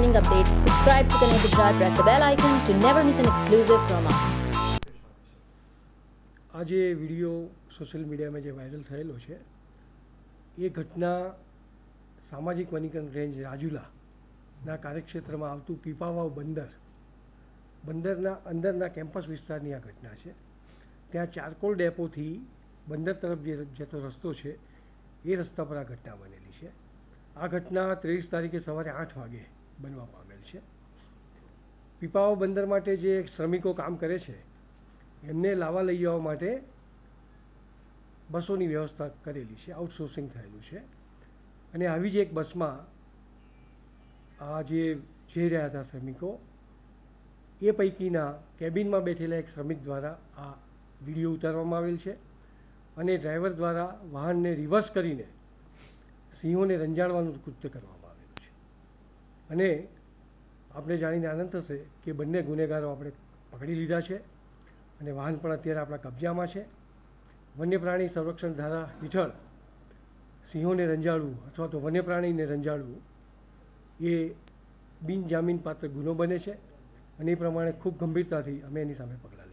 trending updates, subscribe to Connect Gujarat, press the bell icon to never miss an exclusive from us. આ જે video social મીડિયામાં જે viral થયેલો છે એ ઘટના સામાજિક વનીકરણ રેન્જ રાજુલાના કાર્યક્ષેત્રમાં આવતું પીપાવાવ બંદર બંદરના અંદરના કેમ્પસ વિસ્તારની આ ઘટના છે ત્યાં ચારકોલ ડેપોથી બંદર તરફ જે જતો રસ્તો છે એ રસ્તા પર આ ઘટના બનેલી છે આ ઘટના ત્રેવીસ તારીખે સવારે આઠ વાગે બનવા પામેલ છે. પીપાવાવ બંદર માટે જે શ્રમિકો કામ કરે છે, એમને લાવવા લઈ જવા માટે બસોની વ્યવસ્થા કરેલી છે આઉટસોર્સિંગ થયેલું છે. અને આવી જ એક બસમાં આ જે જઈ રહ્યા હતા શ્રમિકો, એ પૈકીના કેબિનમાં બેઠેલા એક શ્રમિક દ્વારા આ વીડિયો ઉતારવામાં આવેલ છે. અને ડ્રાઈવર દ્વારા વાહનને રિવર્સ કરીને સિંહોને રંજાડવાનું કૃત્ય કરવામાં આવેલું અને આપણે જાણીને આનંદ થશે કે બંને ગુનેગારો આપણે પકડી લીધા છે અને વાહન પણ અત્યારે આપણા કબજામાં છે. વન્ય પ્રાણી સંરક્ષણ ધારા હેઠળ સિંહોને રંજાડવું અથવા તો વન્ય પ્રાણીને રંજાડવું એ બિનજામીનપાત્ર ગુનો બને છે અને એ પ્રમાણે ખૂબ ગંભીરતાથી અમે એની સામે પગલાં